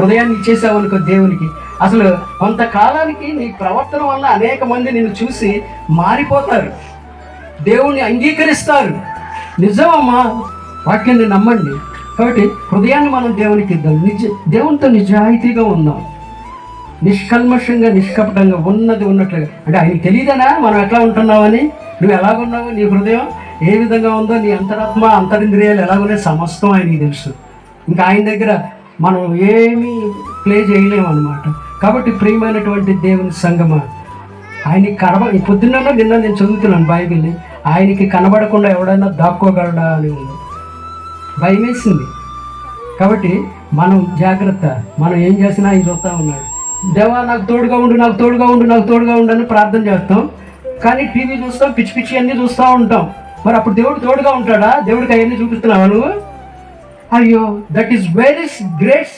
హృదయాన్ని ఇచ్చేసావు అనుకో దేవునికి. అసలు కొంతకాలానికి నీ ప్రవర్తన వల్ల అనేక మంది నిన్ను చూసి మారిపోతారు. దేవుణ్ణి అంగీకరిస్తారు. నిజమమ్మా వాక్యాన్ని నమ్మండి. కాబట్టి హృదయాన్ని మనం దేవునికి ఇద్దాం. నిజ దేవునితో నిజాయితీగా ఉందాం. నిష్కల్మషంగా నిష్కపటంగా ఉన్నది ఉన్నట్లుగా. అంటే ఆయనకి తెలియదనా? మనం ఎట్లా ఉంటున్నామని? నువ్వు ఎలాగున్నావు నీ హృదయం? ఏ విధంగా ఉందో నీ అంతరాత్మ అంతరింద్రియాలు ఎలాగున్నాయి? సమస్తం ఆయనకి తెలుసు. ఇంకా ఆయన దగ్గర మనం ఏమీ ప్లే చేయలేమన్నమాట. కాబట్టి ప్రియమైనటువంటి దేవుని సంగమ ఆయనకి కనబ పొద్దున్న నిన్న నేను చదువుతున్నాను బైబిల్ని ఆయనకి కనబడకుండా ఎవడైనా దాక్కోగలడా అని ఉంది. భయం వేసింది కాబట్టి మనం జాగ్రత్త మనం ఏం చేసినా ఆయన చూస్తూ ఉన్నాడు. దేవా నాకు తోడుగా ఉండు నాకు తోడుగా ఉండు నాకు తోడుగా ఉండు అని ప్రార్థన చేస్తాం. కానీ టీవీ చూస్తాం పిచ్చి పిచ్చి అన్నీ చూస్తూ ఉంటాం. మరి అప్పుడు దేవుడు తోడుగా ఉంటాడా? దేవుడికి అవన్నీ చూపిస్తున్నావా నువ్వు? are that is very great